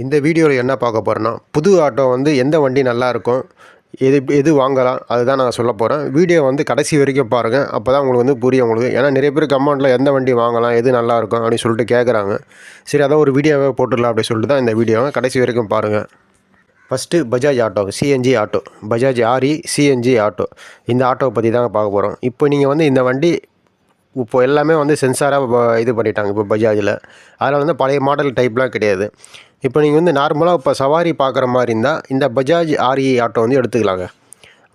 இந்த வீடியோவில் என்ன பார்க்க போகிறேன்னா புது ஆட்டோ வந்து எந்த வண்டி நல்லாயிருக்கும் எது எது வாங்கலாம் அதுதான் நான் சொல்ல போகிறேன் வீடியோ வந்து கடைசி வரைக்கும் பாருங்கள் அப்போ தான் உங்களுக்கு வந்து புரியும் உங்களுக்கு. ஏன்னா நிறைய பேர் கமெண்ட்டில் எந்த வண்டி வாங்கலாம் எது நல்லா இருக்கும் அப்படின்னு சொல்லிட்டு கேட்குறாங்க சரி அதான் ஒரு வீடியோவே போட்டுடலாம் அப்படின்னு சொல்லிட்டு தான் இந்த வீடியோவை கடைசி வரைக்கும் பாருங்கள் first Bajaj auto CNG auto Bajaj R E CNG auto இந்த ஆட்டோவை பற்றி தாங்க பார்க்க போகிறோம் இப்போ நீங்கள் வந்து இந்த வண்டி இப்போ எல்லாமே வந்து சென்சாராக இது பண்ணிட்டாங்க இப்போ பஜாஜில். அதில் வந்து பழைய மாடல் டைப்லாம் கிடையாது. இப்போ நீங்கள் வந்து நார்மலாக இப்போ சவாரி பார்க்குற மாதிரி இருந்தால் இந்த பஜாஜ் ஆரி ஆட்டோ வந்து எடுத்துக்கலாங்க.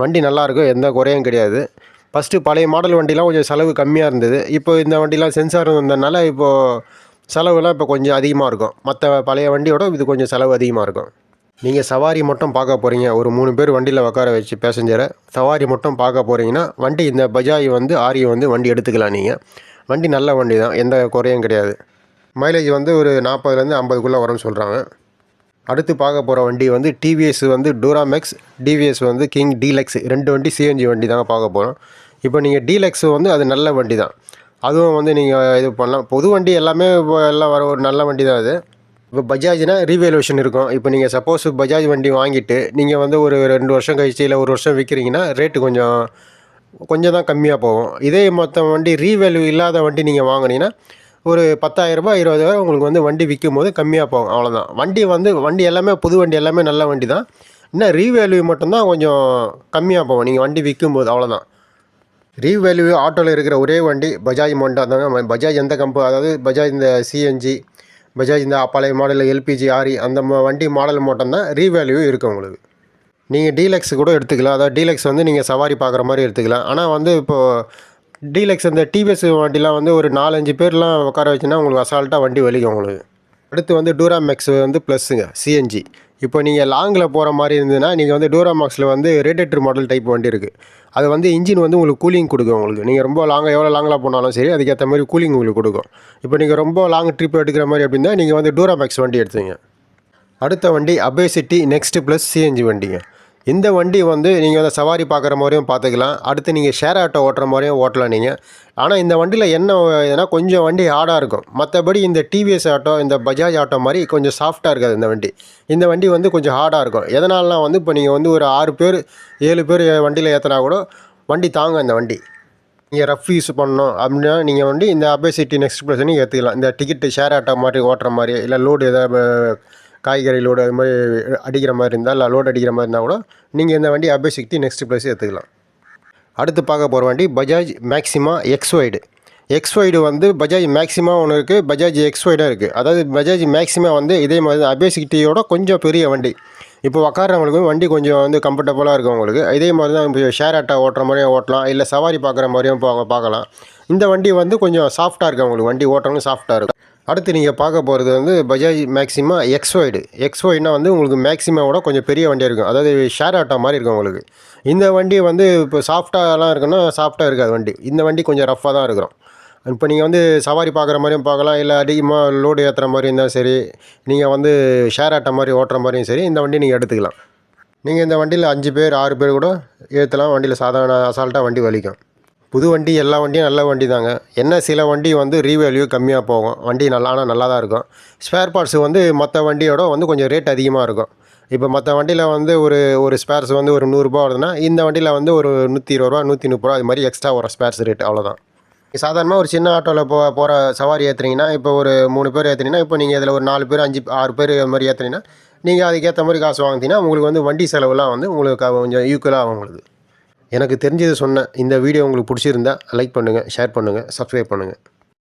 வண்டி நல்லாயிருக்கும் எந்த குறையும் கிடையாது. ஃபஸ்ட்டு பழைய மாடல் வண்டிலாம் கொஞ்சம் செலவு கம்மியாக இருந்தது. இப்போ இந்த வண்டிலாம் சென்சார் வந்ததுனால இப்போது செலவுலாம் இப்போ கொஞ்சம் அதிகமாக இருக்கும். மற்ற பழைய வண்டியோட இது கொஞ்சம் செலவு அதிகமாக இருக்கும். நீங்கள் சவாரி மட்டும் பார்க்க போகிறீங்க ஒரு மூணு பேர் வண்டியில் உட்கார வச்சு பேசஞ்சரை சவாரி மட்டும் பார்க்க போகிறீங்கன்னா வண்டி இந்த பஜாஜ் வந்து ஆரிய வந்து வண்டி எடுத்துக்கலாம் நீங்கள் வண்டி நல்ல வண்டி தான். எந்த குறையும் கிடையாது. மைலேஜ் வந்து ஒரு நாற்பதுலேருந்து ஐம்பதுக்குள்ளே வரும்னு சொல்கிறாங்க அடுத்து பார்க்க போகிற வண்டி வந்து டிவிஎஸ் வந்து டூராமேக்ஸ் டிவிஎஸ் வந்து கிங் டீலக்ஸ் ரெண்டு வண்டி சிஎன்ஜி வண்டி தாங்க பார்க்க போகிறோம் இப்போ நீங்கள் டீலக்ஸ் வந்து அது நல்ல வண்டி தான். அதுவும் வந்து நீங்கள் இது பண்ணலாம். பொது வண்டி எல்லாமே இப்போ எல்லாம் வர ஒரு நல்ல வண்டி தான் அது. இப்போ பஜாஜ்னா ரீவேல்யூஷன் இருக்கும். இப்போ நீங்கள் சப்போஸ் பஜாஜ் வண்டி வாங்கிட்டு நீங்கள் வந்து ஒரு ரெண்டு வருஷம் கழிச்சு இல்லை ஒரு வருஷம் விற்கிறீங்கன்னா ரேட்டு கொஞ்சம் கொஞ்சம் தான் கம்மியாக போகும். இதே மொத்த வண்டி ரீவேல்யூ இல்லாத வண்டி நீங்கள் வாங்கினீங்கன்னா ஒரு பத்தாயிரரூபா இருபதாயிரம் உங்களுக்கு வந்து வண்டி விற்கும் போது கம்மியாக போகும். அவ்வளோதான் வண்டி வந்து வண்டி எல்லாமே புது வண்டி எல்லாமே நல்ல வண்டி தான். இன்னும் ரீவேல்யூ மட்டும்தான் கொஞ்சம் கம்மியாக போகும். நீங்கள் வண்டி விற்கும் போது அவ்வளோதான் ரீவேல்யூ ஆட்டோவில் இருக்கிற ஒரே வண்டி பஜாஜ் மட்டும் தாங்க பஜாஜ் எந்த கம்பு அதாவது பஜாஜ் இந்த சிஎன்ஜி பஜாஜ் இந்த பழைய மாடலில் எல்பிஜி ஆரி அந்த வண்டி மாடல் மட்டும்தான் ரீவேல்யூ இருக்கும் உங்களுக்கு. நீங்கள் டீலக்ஸ் கூட எடுத்துக்கலாம். அதாவது டீலக்ஸ் வந்து நீங்கள் சவாரி பார்க்குற மாதிரி எடுத்துக்கலாம். ஆனால் வந்து இப்போது டீலக்ஸ் இந்த டிவிஎஸ் வண்டிலாம் வந்து ஒரு நாலஞ்சு பேர்லாம் உட்கார வச்சுன்னா உங்களுக்கு அசால்ட்டாக வண்டி வலிக்கும் உங்களுக்கு. அடுத்து வந்து டூராமேக்ஸ் வந்து ப்ளஸ்ஸுங்க சிஎன்ஜி இப்போ நீங்கள் லாங்கில் போகிற மாதிரி இருந்ததுன்னா நீங்கள் வந்து டூராமேக்ஸில் வந்து ரேடியேட்டர் மாடல் டைப் வண்டி இருக்குது அது வந்து இன்ஜின் வந்து உங்களுக்கு கூலிங் கொடுக்கும் உங்களுக்கு. நீங்கள் ரொம்ப லாங்காக எவ்வளோ லாங்கில் போனாலும் சரி அதுக்கேற்ற மாதிரி கூலிங் உங்களுக்கு கொடுக்கும். இப்போ நீங்கள் ரொம்ப லாங் ட்ரிப் எடுக்கிற மாதிரி அப்படின்னா நீங்கள் வந்து டூராமேக்ஸ் வண்டி எடுத்துங்க. அடுத்த வண்டி அபேசிட்டி நெக்ஸ்ட் ப்ளஸ் சிஎன்ஜி வண்டிங்க. இந்த வண்டி வந்து நீங்கள் வந்து சவாரி பார்க்குற மாதிரியும் பார்த்துக்கலாம். அடுத்து நீங்கள் ஷேர் ஆட்டோ ஓட்டுற மாதிரியும் ஓட்டலாம் நீங்கள் ஆனால் இந்த வண்டியில் என்ன ஏன்னா கொஞ்சம் வண்டி ஹார்டாக இருக்கும். மற்றபடி இந்த டிவிஎஸ் ஆட்டோ இந்த பஜாஜ் ஆட்டோ மாதிரி கொஞ்சம் சாஃப்டாக இருக்காது இந்த வண்டி. இந்த வண்டி வந்து கொஞ்சம் ஹார்டாக இருக்கும். எதனாலலாம் வந்து இப்போ நீங்கள் வந்து ஒரு ஆறு பேர் ஏழு பேர் வண்டியில் ஏற்றினா கூட வண்டி தாங்க இந்த வண்டி. நீங்கள் ரஃப் யூஸ் பண்ணணும் அப்படின்னா நீங்கள் வந்து இந்த அபேசிட்டி நெக்ஸ்ட் ப்ளஸ் நீங்கள் ஏற்றுக்கலாம் இந்த டிக்கெட்டு ஷேர் ஆட்டோ மாதிரி ஓட்டுற மாதிரி இல்லை லோடு எதாவது காய்கறி லோடு அது மாதிரி அடிக்கிற மாதிரி இருந்தால் இல்லை லோடு அடிக்கிற மாதிரி இருந்தால் கூட நீங்கள் இந்த வண்டி அபேசிட்டி நெக்ஸ்ட் ப்ளஸ் எடுத்துக்கலாம் அடுத்து பார்க்க போகிற வண்டி பஜாஜ் மேக்ஸிமா எக்ஸ்ஒய்டு எக்ஸ்ஒய்டு வந்து பஜாஜ் மேக்ஸிமா ஒன்று இருக்குது பஜாஜ் எக்ஸ்ஒய்டாக இருக்குது அதாவது பஜாஜ் மேக்ஸிமா வந்து இதே மாதிரி தான் அபேசிட்டியோட கொஞ்சம் பெரிய வண்டி. இப்போ உக்காரவங்களுக்கு வண்டி கொஞ்சம் வந்து கம்ஃபர்டபுளாக இருக்கும் உங்களுக்கு இதே மாதிரி தான் இப்போ ஷேர் ஆட்டோ ஓட்டுற மாதிரியும் ஓட்டலாம் இல்லை சவாரி பார்க்குற மாதிரியும் பா- பார்க்கலாம். இந்த வண்டி வந்து கொஞ்சம் சாஃப்ட்டாக இருக்குது உங்களுக்கு வண்டி ஓட்டுறவங்க சாஃப்ட்டாக இருக்கும். அடுத்து நீங்கள் பார்க்க போகிறது வந்து Bajaj Maxima X wide X வந்து உங்களுக்கு மேக்ஸிமாவோட கொஞ்சம் பெரிய வண்டியாக இருக்கும். அதாவது ஷேர் ஆட்டோ மாதிரி இருக்கும் உங்களுக்கு. இந்த வண்டி வந்து இப்போ சாஃப்டாகலாம் இருக்குன்னா சாஃப்டாக இருக்காது வண்டி. இந்த வண்டி கொஞ்சம் ரஃப்பாக தான் இருக்கும். இப்போ நீங்கள் வந்து சவாரி பார்க்குற மாதிரியும் பார்க்கலாம். இல்லை அதிகமாக லோடு ஏற்றுற மாதிரி இருந்தாலும் சரி நீங்கள் வந்து ஷேர் ஆட்டோ மாதிரி ஓட்டுற மாதிரியும் சரி இந்த வண்டி நீங்கள் எடுத்துக்கலாம். நீங்கள் இந்த வண்டியில் அஞ்சு பேர் ஆறு பேர் கூட ஏற்றலாம் வண்டியில் சாதாரண அசால்ட்டாக வண்டி வலிக்கும். புது வண்டி எல்லா வண்டியும் நல்ல வண்டி தாங்க என்ன சில வண்டி வந்து ரீவேல்யூ கம்மியாக போகும். வண்டி நல்லா ஆனால் நல்லா தான் இருக்கும். ஸ்பேர் பார்ட்ஸ் வந்து மற்ற வண்டியோட வந்து கொஞ்சம் ரேட் அதிகமாக இருக்கும். இப்போ மற்ற வண்டியில் வந்து ஒரு ஒரு ஸ்பேர்ஸ் வந்து ஒரு நூறுரூபா வருதுன்னா இந்த வண்டியில் வந்து ஒரு நூற்றி இருபது ரூபா நூற்றி முப்பது ரூபா அது மாதிரி எக்ஸ்ட்ரா வரும் ஸ்பேர்ஸ் ரேட் அவ்வளோதான் சாதாரணமாக ஒரு சின்ன ஆட்டோவில் போ போகிற சவாரி ஏற்றுனீங்கன்னா இப்போ ஒரு மூணு பேர் ஏற்றுனீங்கன்னா இப்போ நீங்கள் இதில் ஒரு நாலு பேர் அஞ்சு ஆறு பேர் அது மாதிரி ஏற்றுனீங்கன்னா நீங்கள் அதுக்கேற்ற மாதிரி காசு வாங்கினீங்கன்னா உங்களுக்கு வந்து வண்டி செலவுலாம் வந்து உங்களுக்கு கொஞ்சம் ஈக்குவலாக ஆகும் உங்களுக்கு. எனக்கு தெரிஞ்சது சொன்னேன் இந்த வீடியோ உங்களுக்கு பிடிச்சிருந்தா லைக் பண்ணுங்கள் ஷேர் பண்ணுங்கள் சப்ஸ்கிரைப் பண்ணுங்கள்